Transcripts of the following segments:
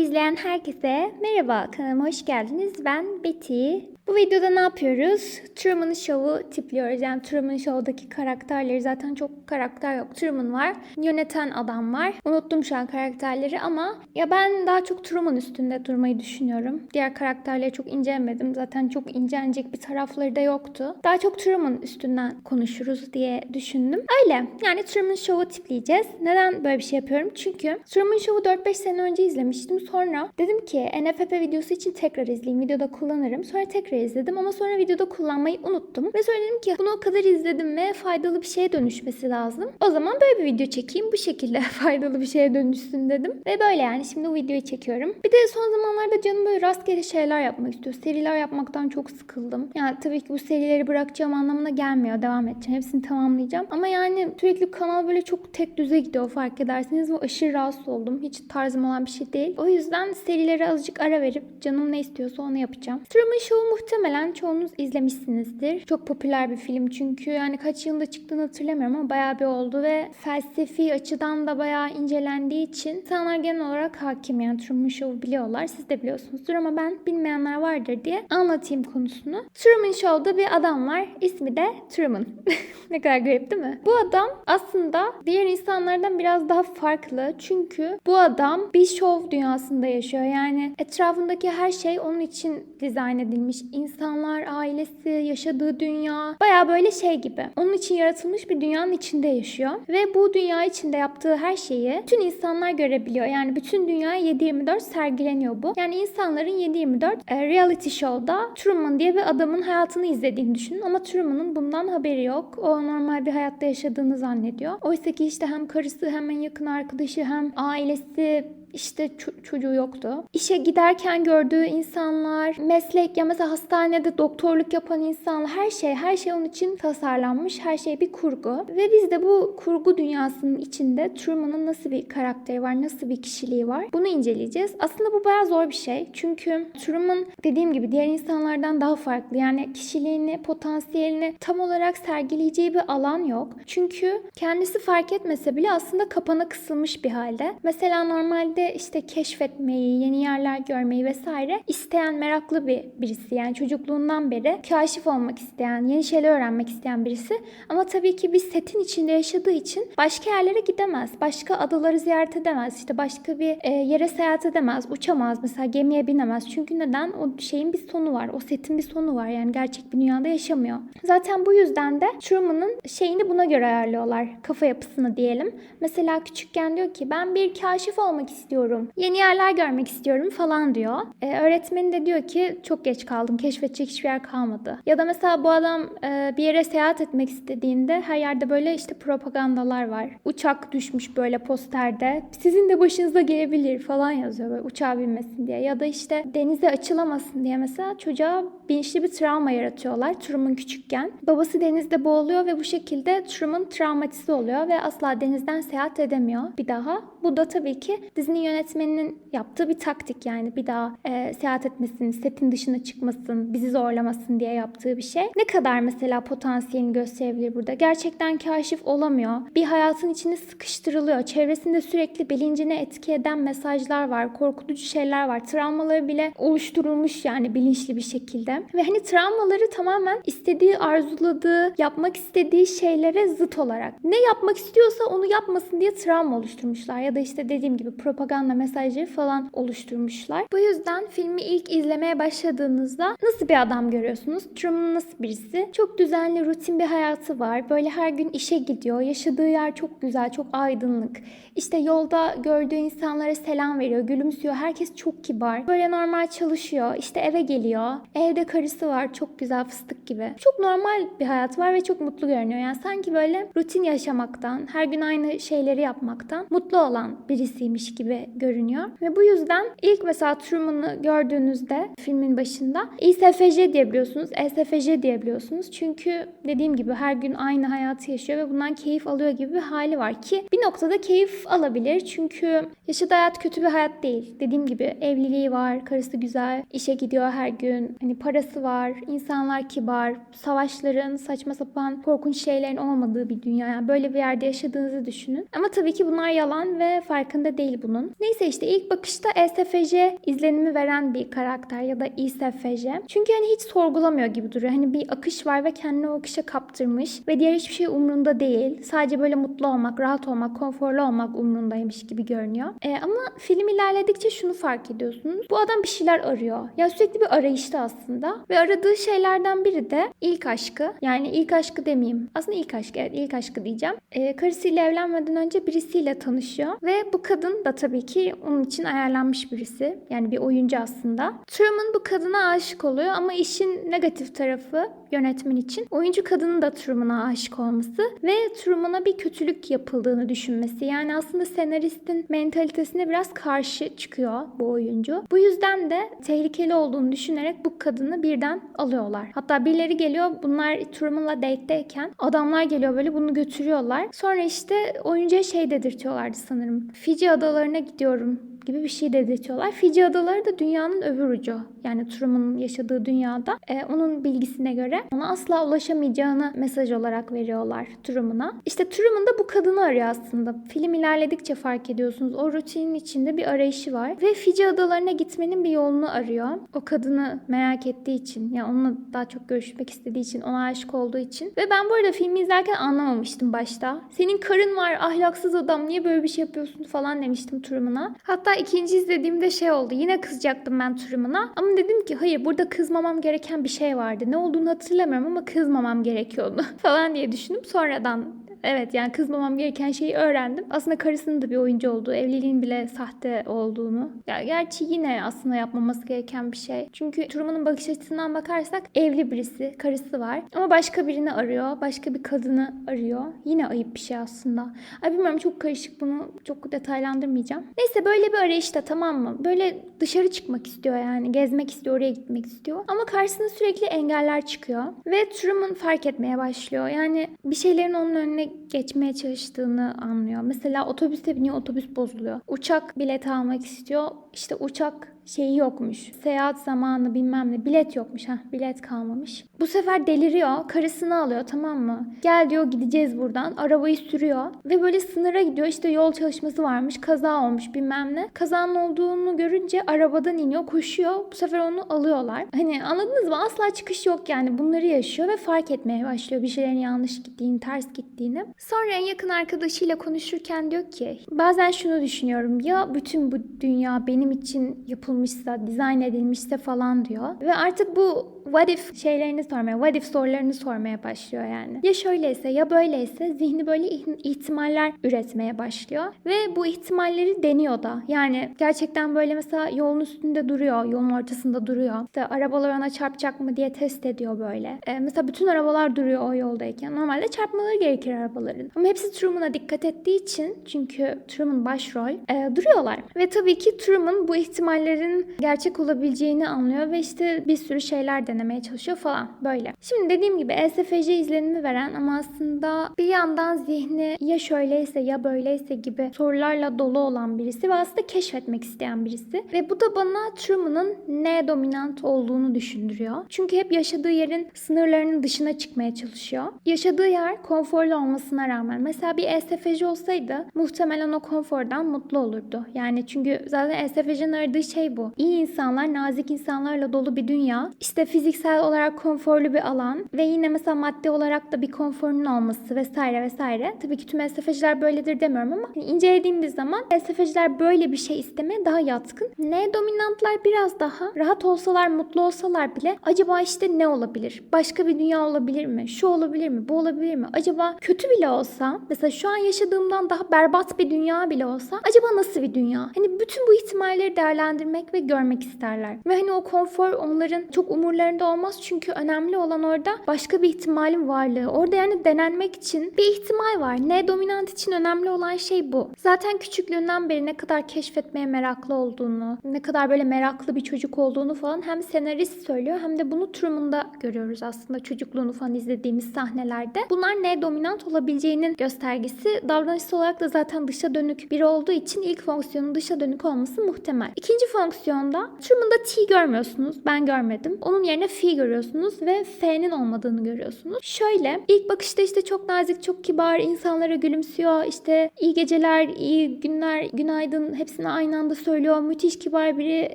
İzleyen herkese merhaba kanalıma hoş geldiniz. Ben Betty. Bu videoda ne yapıyoruz? Truman Show'u tipliyoruz. Yani Truman Show'daki karakterleri zaten çok karakter yok. Truman var. Yöneten adam var. Unuttum şu an karakterleri ama ya ben daha çok Truman üstünde durmayı düşünüyorum. Diğer karakterleri çok incelemedim. Zaten çok incelenecek bir tarafları da yoktu. Daha çok Truman üstünden konuşuruz diye düşündüm. Öyle. Yani Truman Show'u tipleyeceğiz. Neden böyle bir şey yapıyorum? Çünkü Truman Show'u 4-5 sene önce izlemiştim. Sonra dedim ki NFP videosu için tekrar izleyeyim. Videoda kullanırım. Sonra tekrar izledim ama sonra videoda kullanmayı unuttum. Ve sonra dedim ki bunu o kadar izledim ve faydalı bir şeye dönüşmesi lazım. O zaman böyle bir video çekeyim. Bu şekilde faydalı bir şeye dönüşsün dedim. Ve böyle yani şimdi bu videoyu çekiyorum. Bir de son zamanlarda canım böyle rastgele şeyler yapmak istiyor. Seriler yapmaktan çok sıkıldım. Yani tabii ki bu serileri bırakacağım anlamına gelmiyor. Devam edeceğim. Hepsini tamamlayacağım. Ama yani sürekli kanal böyle çok tek düze gidiyor fark ederseniz. Ve aşırı rahatsız oldum. Hiç tarzım olan bir şey değil. O yüzden serilere azıcık ara verip canım ne istiyorsa onu yapacağım. Truman Show'u muhtemelen çoğunuz izlemişsinizdir. Çok popüler bir film çünkü yani kaç yılında çıktığını hatırlamıyorum ama bayağı bir oldu ve felsefi açıdan da bayağı incelendiği için insanlar genel olarak hakim yani Truman Show'u biliyorlar. Siz de biliyorsunuzdur ama ben bilmeyenler vardır diye anlatayım konusunu. Truman Show'da bir adam var. İsmi de Truman. ne kadar garip değil mi? Bu adam aslında diğer insanlardan biraz daha farklı. Çünkü bu adam bir şov dünyasında yaşıyor. Yani etrafındaki her şey onun için dizayn edilmiş. İnsanlar, ailesi, yaşadığı dünya baya böyle şey gibi. Onun için yaratılmış bir dünyanın içinde yaşıyor. Ve bu dünya içinde yaptığı her şeyi bütün insanlar görebiliyor. Yani bütün dünya 7-24 sergileniyor bu. Yani insanların 7-24 e, reality show'da Truman diye bir adamın hayatını izlediğini düşünün. Ama Truman'ın bundan haberi yok. O normal bir hayatta yaşadığını zannediyor. Oysa ki işte hem karısı hem en yakın arkadaşı hem ailesi işte ço- çocuğu yoktu. İşe giderken gördüğü insanlar, meslek ya mesela hastanede doktorluk yapan insanlar her şey her şey onun için tasarlanmış. Her şey bir kurgu. Ve biz de bu kurgu dünyasının içinde Truman'ın nasıl bir karakteri var, nasıl bir kişiliği var bunu inceleyeceğiz. Aslında bu bayağı zor bir şey. Çünkü Truman dediğim gibi diğer insanlardan daha farklı. Yani kişiliğini, potansiyelini tam olarak sergileyeceği bir alan yok. Çünkü kendisi fark etmese bile aslında kapana kısılmış bir halde. Mesela normalde işte keşfetmeyi, yeni yerler görmeyi vesaire isteyen meraklı bir birisi. Yani çocukluğundan beri kaşif olmak isteyen, yeni şeyler öğrenmek isteyen birisi. Ama tabii ki bir setin içinde yaşadığı için başka yerlere gidemez. Başka adaları ziyaret edemez. İşte başka bir e, yere seyahat edemez. Uçamaz. Mesela gemiye binemez. Çünkü neden? O şeyin bir sonu var. O setin bir sonu var. Yani gerçek bir dünyada yaşamıyor. Zaten bu yüzden de Truman'ın şeyini buna göre ayarlıyorlar. Kafa yapısını diyelim. Mesela küçükken diyor ki ben bir kaşif olmak istiyorum. Yeni yerler görmek istiyorum falan diyor. Ee, öğretmeni de diyor ki çok geç kaldım. Keşfedecek hiçbir yer kalmadı. Ya da mesela bu adam e, bir yere seyahat etmek istediğinde her yerde böyle işte propagandalar var. Uçak düşmüş böyle posterde. Sizin de başınıza gelebilir falan yazıyor böyle uçağa binmesin diye. Ya da işte denize açılamasın diye mesela çocuğa bilinçli bir travma yaratıyorlar Truman küçükken. Babası denizde boğuluyor ve bu şekilde Truman travmatize oluyor ve asla denizden seyahat edemiyor bir daha. Bu da tabii ki dizinin yönetmeninin yaptığı bir taktik yani bir daha e, seyahat etmesin, setin dışına çıkmasın, bizi zorlamasın diye yaptığı bir şey. Ne kadar mesela potansiyelini gösterebilir burada? Gerçekten kaşif olamıyor. Bir hayatın içine sıkıştırılıyor. Çevresinde sürekli bilincine etki eden mesajlar var, korkutucu şeyler var. Travmaları bile oluşturulmuş yani bilinçli bir şekilde. Ve hani travmaları tamamen istediği, arzuladığı, yapmak istediği şeylere zıt olarak. Ne yapmak istiyorsa onu yapmasın diye travma oluşturmuşlar. Ya da işte dediğim gibi propaganda mesajları falan oluşturmuşlar. Bu yüzden filmi ilk izlemeye başladığınızda nasıl bir adam görüyorsunuz? Truman nasıl birisi? Çok düzenli, rutin bir hayatı var. Böyle her gün işe gidiyor. Yaşadığı yer çok güzel, çok aydınlık. İşte yolda gördüğü insanlara selam veriyor, gülümsüyor. Herkes çok kibar. Böyle normal çalışıyor. İşte eve geliyor. Evde karısı var. Çok güzel fıstık gibi. Çok normal bir hayat var ve çok mutlu görünüyor. Yani sanki böyle rutin yaşamaktan, her gün aynı şeyleri yapmaktan mutlu olan birisiymiş gibi görünüyor. Ve bu yüzden ilk mesela Truman'ı gördüğünüzde filmin başında İSFJ diyebiliyorsunuz, ESFJ diyebiliyorsunuz. Çünkü dediğim gibi her gün aynı hayatı yaşıyor ve bundan keyif alıyor gibi bir hali var ki bir noktada keyif alabilir. Çünkü yaşadığı hayat kötü bir hayat değil. Dediğim gibi evliliği var, karısı güzel, işe gidiyor her gün. Hani parası var, insanlar kibar, savaşların, saçma sapan korkunç şeylerin olmadığı bir dünya. Yani böyle bir yerde yaşadığınızı düşünün. Ama tabii ki bunlar yalan ve farkında değil bunun. Neyse işte ilk bakışta ESFJ izlenimi veren bir karakter ya da İSFJ. Çünkü hani hiç sorgulamıyor gibi duruyor. Hani bir akış var ve kendini o akışa kaptırmış ve diğer hiçbir şey umrunda değil. Sadece böyle mutlu olmak, rahat olmak, konforlu olmak umrundaymış gibi görünüyor. E, ama film ilerledikçe şunu fark ediyorsunuz. Bu adam bir şeyler arıyor. Ya sürekli bir arayışta aslında. Ve aradığı şeylerden biri de ilk aşkı. Yani ilk aşkı demeyeyim. Aslında ilk aşkı evet ilk aşkı diyeceğim. E, karısıyla evlenmeden önce birisiyle tanışıyor. Ve bu kadın da tabii ki onun için ayarlanmış birisi. Yani bir oyuncu aslında. Truman bu kadına aşık oluyor ama işin negatif tarafı yönetmen için oyuncu kadının da Truman'a aşık olması ve Truman'a bir kötülük yapıldığını düşünmesi. Yani aslında senaristin mentalitesine biraz karşı çıkıyor bu oyuncu. Bu yüzden de tehlikeli olduğunu düşünerek bu kadını birden alıyorlar. Hatta birileri geliyor bunlar Truman'la date'deyken adamlar geliyor böyle bunu götürüyorlar. Sonra işte oyuncuya şey dedirtiyorlardı sanırım. Fiji adalarına gidiyorum gibi bir şey dedirtiyorlar. Fiji adaları da dünyanın öbür ucu. Yani Truman'ın yaşadığı dünyada e, onun bilgisine göre ona asla ulaşamayacağını mesaj olarak veriyorlar Truman'a. İşte Truman da bu kadını arıyor aslında. Film ilerledikçe fark ediyorsunuz. O rutinin içinde bir arayışı var. Ve Fiji adalarına gitmenin bir yolunu arıyor. O kadını merak ettiği için. Yani onunla daha çok görüşmek istediği için. Ona aşık olduğu için. Ve ben bu arada filmi izlerken anlamamıştım başta. Senin karın var ahlaksız adam niye böyle bir şey yapıyorsun falan demiştim Truman'a. Hatta ikinci izlediğimde şey oldu. Yine kızacaktım ben Truman'a. Ama dedim ki hayır burada kızmamam gereken bir şey vardı. Ne olduğunu hatırlamıyorum ama kızmamam gerekiyordu falan diye düşündüm. Sonradan Evet yani kızmamam gereken şeyi öğrendim. Aslında karısının da bir oyuncu olduğu, evliliğin bile sahte olduğunu. Ya gerçi yine aslında yapmaması gereken bir şey. Çünkü Truman'ın bakış açısından bakarsak evli birisi, karısı var. Ama başka birini arıyor, başka bir kadını arıyor. Yine ayıp bir şey aslında. Ay bilmiyorum çok karışık bunu çok detaylandırmayacağım. Neyse böyle bir arayışta tamam mı? Böyle dışarı çıkmak istiyor yani. Gezmek istiyor, oraya gitmek istiyor. Ama karşısına sürekli engeller çıkıyor. Ve Truman fark etmeye başlıyor. Yani bir şeylerin onun önüne geçmeye çalıştığını anlıyor. Mesela otobüse biniyor, otobüs bozuluyor. Uçak bileti almak istiyor. İşte uçak şeyi yokmuş. Seyahat zamanı bilmem ne bilet yokmuş. ha bilet kalmamış. Bu sefer deliriyor. Karısını alıyor tamam mı? Gel diyor gideceğiz buradan. Arabayı sürüyor. Ve böyle sınıra gidiyor. İşte yol çalışması varmış. Kaza olmuş bilmem ne. Kazanın olduğunu görünce arabadan iniyor. Koşuyor. Bu sefer onu alıyorlar. Hani anladınız mı? Asla çıkış yok yani. Bunları yaşıyor ve fark etmeye başlıyor. Bir şeylerin yanlış gittiğini, ters gittiğini. Sonra en yakın arkadaşıyla konuşurken diyor ki bazen şunu düşünüyorum. Ya bütün bu dünya benim için yapılmışsa, dizayn edilmişse falan diyor. Ve artık bu what if şeylerini sormaya, what if sorularını sormaya başlıyor yani. Ya şöyleyse ya böyleyse zihni böyle ih- ihtimaller üretmeye başlıyor. Ve bu ihtimalleri deniyor da. Yani gerçekten böyle mesela yolun üstünde duruyor, yolun ortasında duruyor. İşte arabalar ona çarpacak mı diye test ediyor böyle. Ee, mesela bütün arabalar duruyor o yoldayken. Normalde çarpmaları gerekir arabaların. Ama hepsi Truman'a dikkat ettiği için çünkü Truman başrol e, duruyorlar. Ve tabii ki Truman bu ihtimallerin gerçek olabileceğini anlıyor ve işte bir sürü şeyler denemeye çalışıyor falan böyle. Şimdi dediğim gibi ESFJ izlenimi veren ama aslında bir yandan zihni ya şöyleyse ya böyleyse gibi sorularla dolu olan birisi ve aslında keşfetmek isteyen birisi. Ve bu da bana Truman'ın ne dominant olduğunu düşündürüyor. Çünkü hep yaşadığı yerin sınırlarının dışına çıkmaya çalışıyor. Yaşadığı yer konforlu olmasına rağmen mesela bir ESFJ olsaydı muhtemelen o konfordan mutlu olurdu. Yani çünkü zaten ESFJ'nin aradığı şey bu. İyi insanlar, nazik insanlarla dolu bir dünya. İşte fiziksel olarak konforlu bir alan ve yine mesela maddi olarak da bir konforunun olması vesaire vesaire. Tabii ki tüm ESFJ'ler böyledir demiyorum ama hani incelediğimiz zaman ESFJ'ler böyle bir şey istemeye daha yatkın. Ne dominantlar biraz daha rahat olsalar, mutlu olsalar bile acaba işte ne olabilir? Başka bir dünya olabilir mi? Şu olabilir mi? Bu olabilir mi? Acaba kötü bile olsa, mesela şu an yaşadığımdan daha berbat bir dünya bile olsa acaba nasıl bir dünya? Hani bütün bu ihtimalleri değerlendirmek ve görmek isterler. Ve hani o konfor onların çok umurlarında olmaz çünkü önemli olan orada başka bir ihtimalin varlığı. Orada yani denenmek için bir ihtimal var. Ne dominant için önemli olan şey bu. Zaten küçüklüğünden beri ne kadar keşfetmeye meraklı olduğunu, ne kadar böyle meraklı bir çocuk olduğunu falan hem senarist söylüyor hem de bunu Truman'da görüyoruz aslında çocukluğunu falan izlediğimiz sahnelerde. Bunlar ne dominant olabileceğinin göstergesi. Davranışsal olarak da zaten dışa dönük biri olduğu için ilk fonksiyonun dışa dönük olması muhtemel. İkinci fonksiyon fonksiyonda Truman'da T görmüyorsunuz. Ben görmedim. Onun yerine F görüyorsunuz ve F'nin olmadığını görüyorsunuz. Şöyle ilk bakışta işte çok nazik, çok kibar insanlara gülümsüyor. İşte iyi geceler, iyi günler, günaydın hepsini aynı anda söylüyor. Müthiş kibar biri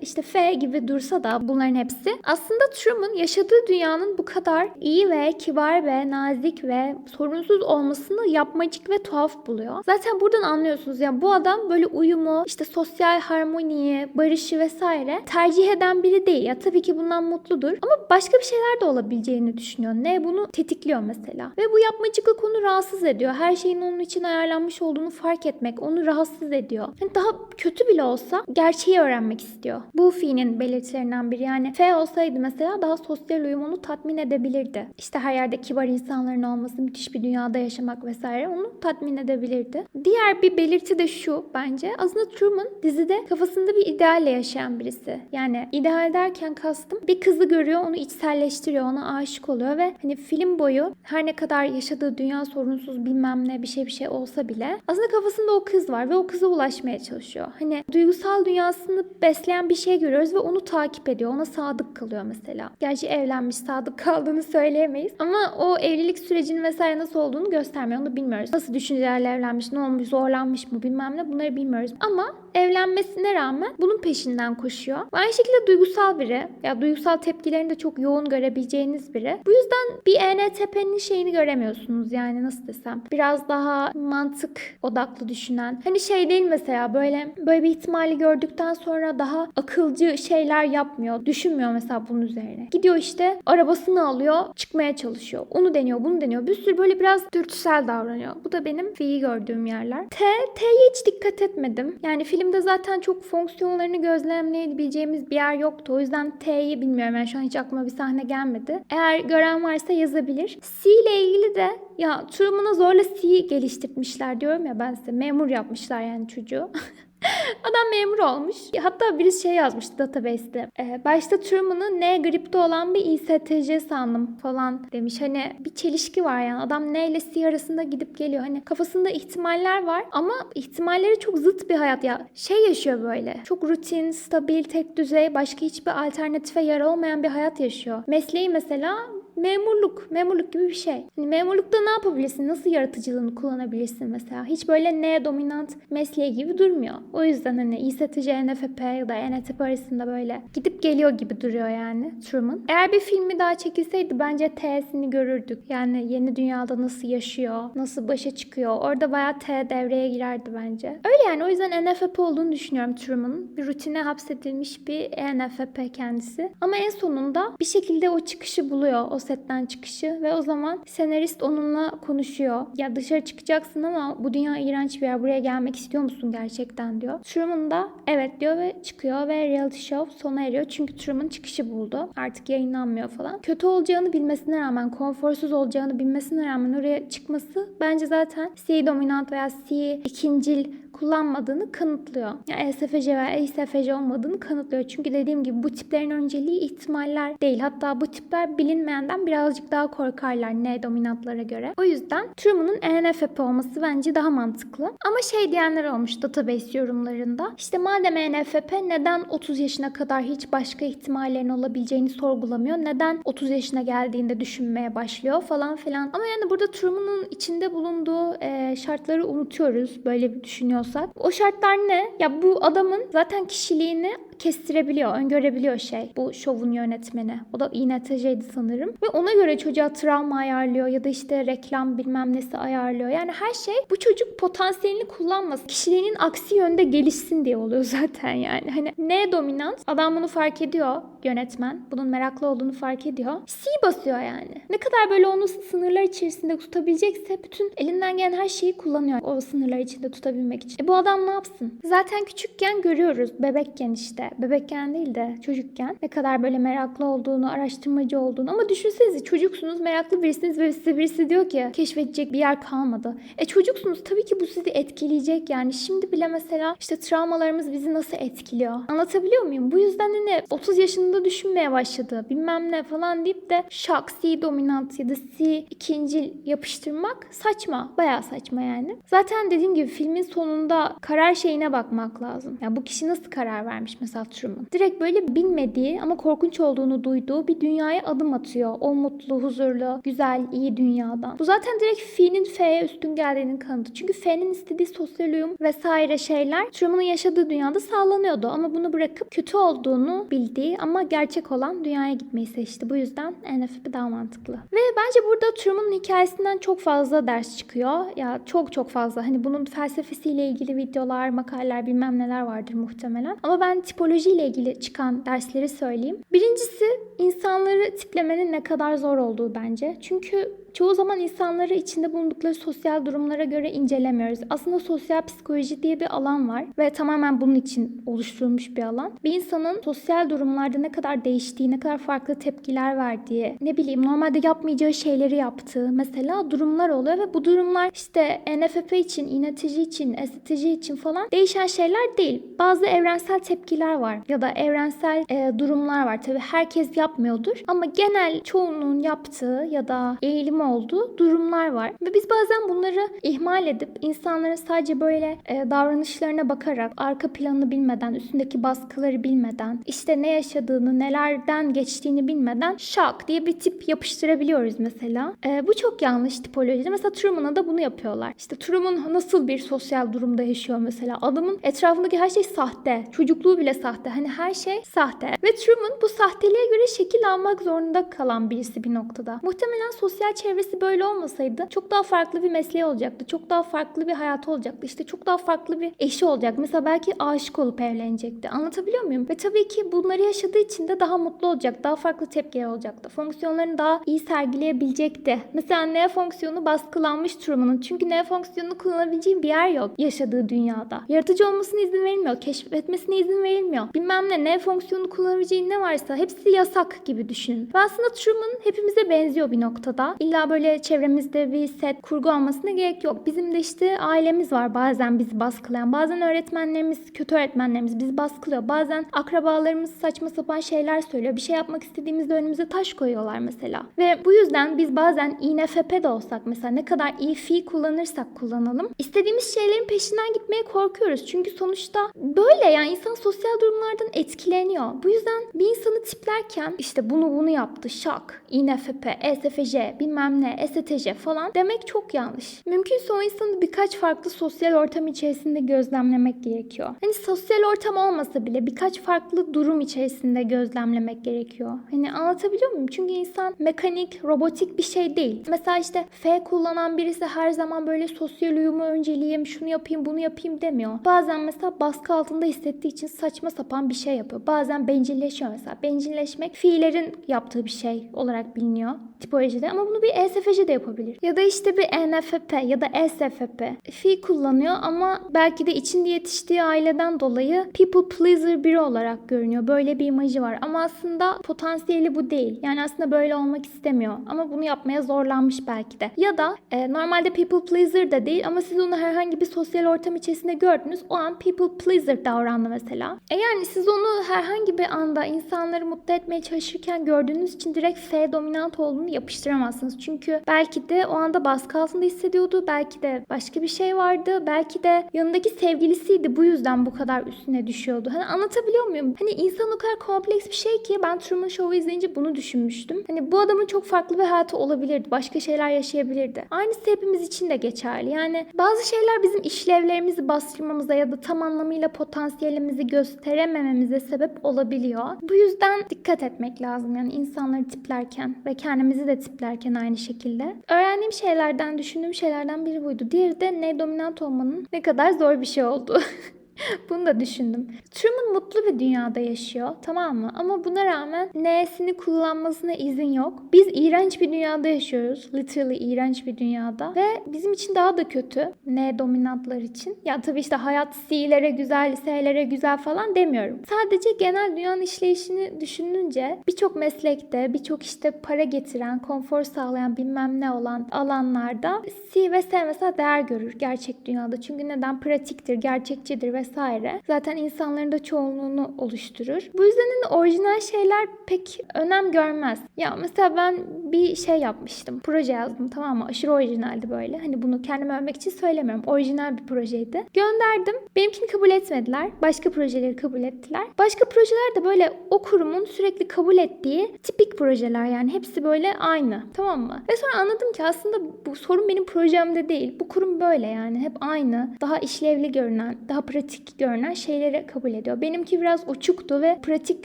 işte F gibi dursa da bunların hepsi. Aslında Truman yaşadığı dünyanın bu kadar iyi ve kibar ve nazik ve sorunsuz olmasını yapmacık ve tuhaf buluyor. Zaten buradan anlıyorsunuz ya bu adam böyle uyumu, işte sosyal harmoniyi, barışı vesaire tercih eden biri değil. Ya tabii ki bundan mutludur ama başka bir şeyler de olabileceğini düşünüyor. Ne bunu tetikliyor mesela. Ve bu yapmacıklık onu rahatsız ediyor. Her şeyin onun için ayarlanmış olduğunu fark etmek onu rahatsız ediyor. Yani daha kötü bile olsa gerçeği öğrenmek istiyor. Bu fiilin belirtilerinden biri. Yani F olsaydı mesela daha sosyal uyum onu tatmin edebilirdi. İşte her yerde kibar insanların olması, müthiş bir dünyada yaşamak vesaire onu tatmin edebilirdi. Diğer bir belirti de şu bence. Aslında Truman dizide kafasında bir idealle yaşayan birisi. Yani ideal derken kastım bir kızı görüyor, onu içselleştiriyor, ona aşık oluyor ve hani film boyu her ne kadar yaşadığı dünya sorunsuz bilmem ne bir şey bir şey olsa bile aslında kafasında o kız var ve o kıza ulaşmaya çalışıyor. Hani duygusal dünyasını besleyen bir şey görüyoruz ve onu takip ediyor. Ona sadık kalıyor mesela. Gerçi evlenmiş, sadık kaldığını söyleyemeyiz. Ama o evlilik sürecinin vesaire nasıl olduğunu göstermiyor. Onu bilmiyoruz. Nasıl düşüncelerle evlenmiş, ne olmuş, zorlanmış mı bilmem ne bunları bilmiyoruz. Ama evlenmesine rağmen bunun peşinden koşuyor. Aynı şekilde duygusal biri. Ya duygusal tepkilerini de çok yoğun görebileceğiniz biri. Bu yüzden bir ENTP'nin şeyini göremiyorsunuz. Yani nasıl desem. Biraz daha mantık odaklı düşünen. Hani şey değil mesela böyle böyle bir ihtimali gördükten sonra daha akılcı şeyler yapmıyor. Düşünmüyor mesela bunun üzerine. Gidiyor işte arabasını alıyor, çıkmaya çalışıyor. Onu deniyor, bunu deniyor. Bir sürü böyle biraz dürtüsel davranıyor. Bu da benim fiyi gördüğüm yerler. T, T'ye hiç dikkat etmedim. Yani filmde zaten çok fonksiyonlarını gözlemleyebileceğimiz bir yer yoktu. O yüzden T'yi bilmiyorum. Yani şu an hiç aklıma bir sahne gelmedi. Eğer gören varsa yazabilir. C ile ilgili de ya Truman'a zorla C geliştirmişler diyorum ya ben size. Memur yapmışlar yani çocuğu. Adam memur olmuş. Hatta birisi şey yazmıştı database'te. Ee, başta Truman'ı N gripte olan bir ISTC sandım falan demiş. Hani bir çelişki var yani. Adam N ile C arasında gidip geliyor. Hani kafasında ihtimaller var ama ihtimalleri çok zıt bir hayat ya. Şey yaşıyor böyle. Çok rutin, stabil, tek düzey, başka hiçbir alternatife yer olmayan bir hayat yaşıyor. Mesleği mesela memurluk, memurluk gibi bir şey. Hani memurlukta ne yapabilirsin? Nasıl yaratıcılığını kullanabilirsin mesela? Hiç böyle ne dominant mesleği gibi durmuyor. O yüzden hani İSTC, NFP ya da ENTP arasında böyle gidip geliyor gibi duruyor yani Truman. Eğer bir filmi daha çekilseydi bence T'sini görürdük. Yani yeni dünyada nasıl yaşıyor, nasıl başa çıkıyor. Orada bayağı T devreye girerdi bence. Öyle yani o yüzden NFP olduğunu düşünüyorum Truman'ın. Bir rutine hapsedilmiş bir ENFP kendisi. Ama en sonunda bir şekilde o çıkışı buluyor. O setten çıkışı ve o zaman senarist onunla konuşuyor. Ya dışarı çıkacaksın ama bu dünya iğrenç bir yer. Buraya gelmek istiyor musun gerçekten diyor. Truman da evet diyor ve çıkıyor ve reality show sona eriyor. Çünkü Truman çıkışı buldu. Artık yayınlanmıyor falan. Kötü olacağını bilmesine rağmen, konforsuz olacağını bilmesine rağmen oraya çıkması bence zaten C dominant veya C ikincil kullanmadığını kanıtlıyor. Yani ESFC veya ESFC olmadığını kanıtlıyor. Çünkü dediğim gibi bu tiplerin önceliği ihtimaller değil. Hatta bu tipler bilinmeyenden birazcık daha korkarlar ne dominantlara göre. O yüzden Truman'ın ENFP olması bence daha mantıklı. Ama şey diyenler olmuş database yorumlarında. İşte madem ENFP neden 30 yaşına kadar hiç başka ihtimallerin olabileceğini sorgulamıyor? Neden 30 yaşına geldiğinde düşünmeye başlıyor falan filan. Ama yani burada Truman'ın içinde bulunduğu e, şartları unutuyoruz böyle bir düşünüyorsak. O şartlar ne? Ya bu adamın zaten kişiliğini kestirebiliyor, öngörebiliyor şey. Bu şovun yönetmeni. O da INTJ'ydi sanırım. Ve ona göre çocuğa travma ayarlıyor ya da işte reklam bilmem nesi ayarlıyor. Yani her şey bu çocuk potansiyelini kullanmasın. Kişiliğinin aksi yönde gelişsin diye oluyor zaten yani. Hani ne dominant? Adam bunu fark ediyor yönetmen. Bunun meraklı olduğunu fark ediyor. C basıyor yani. Ne kadar böyle onu sınırlar içerisinde tutabilecekse bütün elinden gelen her şeyi kullanıyor. O sınırlar içinde tutabilmek için. E bu adam ne yapsın? Zaten küçükken görüyoruz. Bebekken işte. Bebekken değil de çocukken ne kadar böyle meraklı olduğunu, araştırmacı olduğunu. Ama düşünsenize çocuksunuz, meraklı birisiniz ve size birisi diyor ki keşfedecek bir yer kalmadı. E çocuksunuz tabii ki bu sizi etkileyecek yani. Şimdi bile mesela işte travmalarımız bizi nasıl etkiliyor? Anlatabiliyor muyum? Bu yüzden hani 30 yaşında düşünmeye başladı. Bilmem ne falan deyip de şak C dominant ya da C ikincil yapıştırmak saçma. Bayağı saçma yani. Zaten dediğim gibi filmin sonunda karar şeyine bakmak lazım. Ya bu kişi nasıl karar vermiş? Mesela Truman. Direkt böyle bilmediği ama korkunç olduğunu duyduğu bir dünyaya adım atıyor. O mutlu, huzurlu, güzel, iyi dünyadan. Bu zaten direkt Fi'nin F'ye üstün geldiğinin kanıtı. Çünkü F'nin istediği sosyal uyum vesaire şeyler Truman'ın yaşadığı dünyada sağlanıyordu. Ama bunu bırakıp kötü olduğunu bildiği ama gerçek olan dünyaya gitmeyi seçti. Bu yüzden NFP daha mantıklı. Ve bence burada Truman'ın hikayesinden çok fazla ders çıkıyor. Ya çok çok fazla. Hani bunun felsefesiyle ilgili videolar, makaleler bilmem neler vardır muhtemelen. Ama ben tipolojiyle ilgili çıkan dersleri söyleyeyim. Birincisi insanları tiplemenin ne kadar zor olduğu bence. Çünkü çoğu zaman insanları içinde bulundukları sosyal durumlara göre incelemiyoruz. Aslında sosyal psikoloji diye bir alan var ve tamamen bunun için oluşturulmuş bir alan. Bir insanın sosyal durumlarda ne kadar değiştiği, ne kadar farklı tepkiler verdiği, ne bileyim normalde yapmayacağı şeyleri yaptığı mesela durumlar oluyor ve bu durumlar işte NFP için, iğnetici için, estetici için falan değişen şeyler değil. Bazı evrensel tepkiler var ya da evrensel e, durumlar var. Tabii herkes yapmıyordur ama genel çoğunluğun yaptığı ya da eğilim olduğu durumlar var. Ve biz bazen bunları ihmal edip insanların sadece böyle e, davranışlarına bakarak, arka planını bilmeden, üstündeki baskıları bilmeden, işte ne yaşadığını, nelerden geçtiğini bilmeden şak diye bir tip yapıştırabiliyoruz mesela. E, bu çok yanlış tipolojide. Mesela Truman'a da bunu yapıyorlar. İşte Truman nasıl bir sosyal durumda yaşıyor mesela? Adamın etrafındaki her şey sahte. Çocukluğu bile sahte. Hani her şey sahte. Ve Truman bu sahteliğe göre şekil almak zorunda kalan birisi bir noktada. Muhtemelen sosyal çevresi böyle olmasaydı çok daha farklı bir mesleği olacaktı. Çok daha farklı bir hayatı olacaktı. İşte çok daha farklı bir eşi olacak. Mesela belki aşık olup evlenecekti. Anlatabiliyor muyum? Ve tabii ki bunları yaşadığı için de daha mutlu olacak. Daha farklı tepkiler olacaktı. Fonksiyonlarını daha iyi sergileyebilecekti. Mesela ne fonksiyonu baskılanmış Truman'ın. Çünkü ne fonksiyonunu kullanabileceği bir yer yok yaşadığı dünyada. Yaratıcı olmasına izin verilmiyor. Keşfetmesine izin verilmiyor. Bilmem ne ne fonksiyonu kullanabileceği ne varsa hepsi yasak gibi düşünün. Ve aslında Truman hepimize benziyor bir noktada. İlla böyle çevremizde bir set kurgu olmasına gerek yok. Bizim de işte ailemiz var bazen bizi baskılayan. Bazen öğretmenlerimiz, kötü öğretmenlerimiz bizi baskılıyor. Bazen akrabalarımız saçma sapan şeyler söylüyor. Bir şey yapmak istediğimizde önümüze taş koyuyorlar mesela. Ve bu yüzden biz bazen INFP de olsak mesela ne kadar iyi fi kullanırsak kullanalım. istediğimiz şeylerin peşinden gitmeye korkuyoruz. Çünkü sonuçta böyle yani insan sosyal durumlardan etkileniyor. Bu yüzden bir insanı tiplerken işte bunu bunu yaptı şak, INFP, ESFJ, bilmem ne, ESTJ falan demek çok yanlış. Mümkünse o insanı birkaç farklı sosyal ortam içerisinde gözlemlemek gerekiyor. Hani sosyal ortam olmasa bile birkaç farklı durum içerisinde gözlemlemek gerekiyor. Hani anlatabiliyor muyum? Çünkü insan mekanik, robotik bir şey değil. Mesela işte F kullanan birisi her zaman böyle sosyal uyumu önceleyeyim, şunu yapayım, bunu yapayım demiyor. Bazen mesela baskı altında hissettiği için saçma sapan bir şey yapıyor. Bazen bencilleşiyor mesela. Bencilleşmek fiillerin yaptığı bir şey olarak biliniyor tipolojide ama bunu bir ESFJ de yapabilir. Ya da işte bir ENFP ya da ESFP. Fi kullanıyor ama belki de içinde yetiştiği aileden dolayı people pleaser biri olarak görünüyor. Böyle bir imajı var ama aslında potansiyeli bu değil. Yani aslında böyle olmak istemiyor ama bunu yapmaya zorlanmış belki de. Ya da e, normalde people pleaser de değil ama siz onu herhangi bir sosyal ortam içerisinde gördünüz. O an people pleaser davrandı mesela. E yani siz onu herhangi bir anda insanları mutlu etmeye çalışırken gördüğünüz için direkt F dominant olduğunu yapıştıramazsınız. Çünkü belki de o anda baskı altında hissediyordu. Belki de başka bir şey vardı. Belki de yanındaki sevgilisiydi. Bu yüzden bu kadar üstüne düşüyordu. Hani anlatabiliyor muyum? Hani insan o kadar kompleks bir şey ki ben Truman Show'u izleyince bunu düşünmüştüm. Hani bu adamın çok farklı bir hayatı olabilirdi. Başka şeyler yaşayabilirdi. Aynısı hepimiz için de geçerli. Yani bazı şeyler bizim işlevlerimizi bastırmamıza ya da tam anlamıyla potansiyelimizi gösteremememize sebep olabiliyor. Bu yüzden dikkat etmek lazım yani insanları tiplerken ve kendimizi de tiplerken aynı şekilde. Öğrendiğim şeylerden, düşündüğüm şeylerden biri buydu. Diğeri de ne dominant olmanın ne kadar zor bir şey oldu. Bunu da düşündüm. Truman mutlu bir dünyada yaşıyor tamam mı? Ama buna rağmen N'sini kullanmasına izin yok. Biz iğrenç bir dünyada yaşıyoruz. Literally iğrenç bir dünyada. Ve bizim için daha da kötü. N dominantlar için. Ya tabii işte hayat C'lere güzel, S'lere güzel falan demiyorum. Sadece genel dünyanın işleyişini düşününce birçok meslekte, birçok işte para getiren, konfor sağlayan bilmem ne olan alanlarda C ve S mesela değer görür gerçek dünyada. Çünkü neden? Pratiktir, gerçekçidir ve vesaire zaten insanların da çoğunluğunu oluşturur. Bu yüzden de orijinal şeyler pek önem görmez. Ya mesela ben bir şey yapmıştım. Proje yazdım tamam mı? Aşırı orijinaldi böyle. Hani bunu kendime övmek için söylemiyorum. Orijinal bir projeydi. Gönderdim. Benimkini kabul etmediler. Başka projeleri kabul ettiler. Başka projeler de böyle o kurumun sürekli kabul ettiği tipik projeler yani. Hepsi böyle aynı. Tamam mı? Ve sonra anladım ki aslında bu sorun benim projemde değil. Bu kurum böyle yani. Hep aynı. Daha işlevli görünen, daha pratik görünen şeyleri kabul ediyor. Benimki biraz uçuktu ve pratik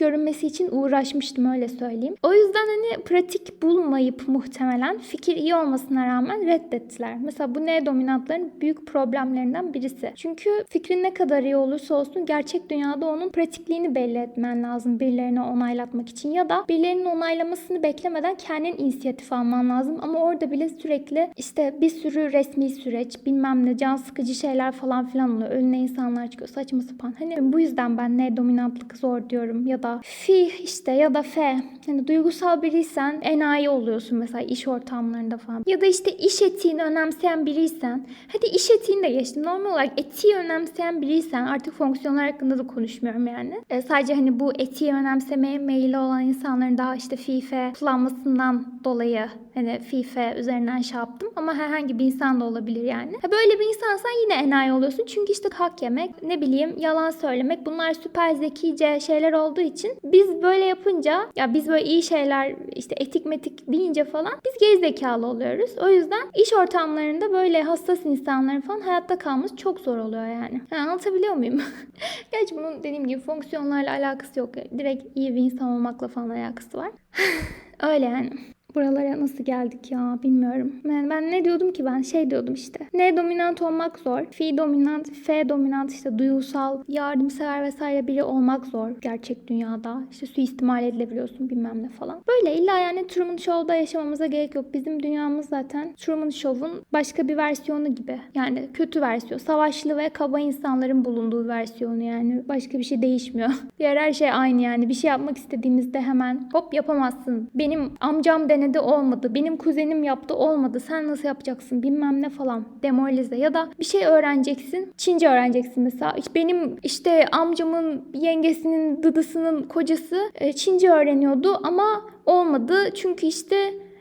görünmesi için uğraşmıştım öyle söyleyeyim. O yüzden hani pratik bulmayıp muhtemelen fikir iyi olmasına rağmen reddettiler. Mesela bu ne dominantların büyük problemlerinden birisi. Çünkü fikrin ne kadar iyi olursa olsun gerçek dünyada onun pratikliğini belli etmen lazım birilerine onaylatmak için ya da birilerinin onaylamasını beklemeden kendin inisiyatif alman lazım ama orada bile sürekli işte bir sürü resmi süreç bilmem ne can sıkıcı şeyler falan filan oluyor. Önüne insanlar çıkıyor saçma sapan. Hani bu yüzden ben ne dominantlık zor diyorum ya da fi işte ya da fe. Hani duygusal biriysen enayi oluyorsun mesela iş ortamlarında falan. Ya da işte iş etiğini önemseyen biriysen hadi iş etiğini de geçtim. Normal olarak etiği önemseyen biriysen artık fonksiyonlar hakkında da konuşmuyorum yani. E, sadece hani bu etiği önemsemeye meyilli olan insanların daha işte fife kullanmasından dolayı hani fife üzerinden şey yaptım ama herhangi bir insan da olabilir yani. Ha, böyle bir insansan yine enayi oluyorsun çünkü işte hak yemek, ne bileyim yalan söylemek bunlar süper zekice şeyler olduğu için biz böyle yapınca ya biz böyle iyi şeyler işte etik metik deyince falan biz geri zekalı oluyoruz. O yüzden iş ortamlarında böyle hassas insanların falan hayatta kalması çok zor oluyor yani. Ha, anlatabiliyor muyum? Gerçi bunun dediğim gibi fonksiyonlarla alakası yok. Direkt iyi bir insan olmakla falan alakası var. Öyle yani. Buralara nasıl geldik ya bilmiyorum. Yani ben ne diyordum ki ben şey diyordum işte. Ne dominant olmak zor. Fi dominant, F dominant işte duygusal, yardımsever vesaire biri olmak zor gerçek dünyada. İşte suistimal edilebiliyorsun bilmem ne falan. Böyle illa yani Truman Show'da yaşamamıza gerek yok. Bizim dünyamız zaten Truman Show'un başka bir versiyonu gibi. Yani kötü versiyon. Savaşlı ve kaba insanların bulunduğu versiyonu yani. Başka bir şey değişmiyor. Diğer her şey aynı yani. Bir şey yapmak istediğimizde hemen hop yapamazsın. Benim amcam denedi olmadı. Benim kuzenim yaptı olmadı. Sen nasıl yapacaksın bilmem ne falan. Demoralize ya da bir şey öğreneceksin. Çince öğreneceksin mesela. Benim işte amcamın yengesinin dıdısının kocası e, Çince öğreniyordu ama olmadı. Çünkü işte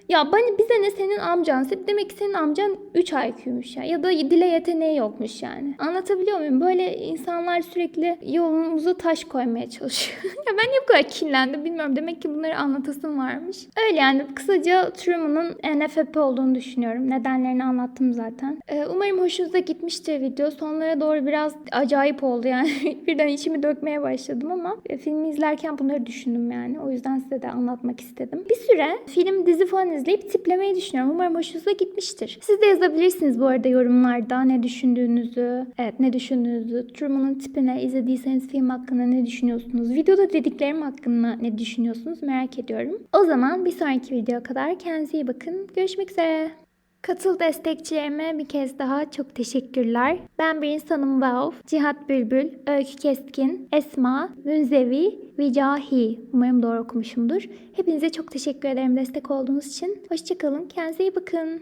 ya bana bize ne senin amcan? Demek ki senin amcan 3 IQ'muş ya. Ya da dile yeteneği yokmuş yani. Anlatabiliyor muyum? Böyle insanlar sürekli yolumuza taş koymaya çalışıyor. ya ben niye bu kadar kinlendim bilmiyorum. Demek ki bunları anlatasım varmış. Öyle yani kısaca Truman'ın NFP olduğunu düşünüyorum. Nedenlerini anlattım zaten. Ee, umarım hoşunuza gitmiştir video. Sonlara doğru biraz acayip oldu yani. Birden içimi dökmeye başladım ama e, filmi izlerken bunları düşündüm yani. O yüzden size de anlatmak istedim. Bir süre film, dizi falan izleyip tiplemeyi düşünüyorum. Umarım hoşunuza gitmiştir. Siz de yazabilirsiniz bu arada yorumlarda ne düşündüğünüzü, evet ne düşündüğünüzü, Truman'ın tipine izlediyseniz film hakkında ne düşünüyorsunuz, videoda dediklerim hakkında ne düşünüyorsunuz merak ediyorum. O zaman bir sonraki video kadar kendinize iyi bakın. Görüşmek üzere. Katıl destekçilerime bir kez daha çok teşekkürler. Ben bir insanım Wow, Cihat Bülbül, Öykü Keskin, Esma, Münzevi, Vicahi. Umarım doğru okumuşumdur. Hepinize çok teşekkür ederim destek olduğunuz için. Hoşçakalın, kendinize iyi bakın.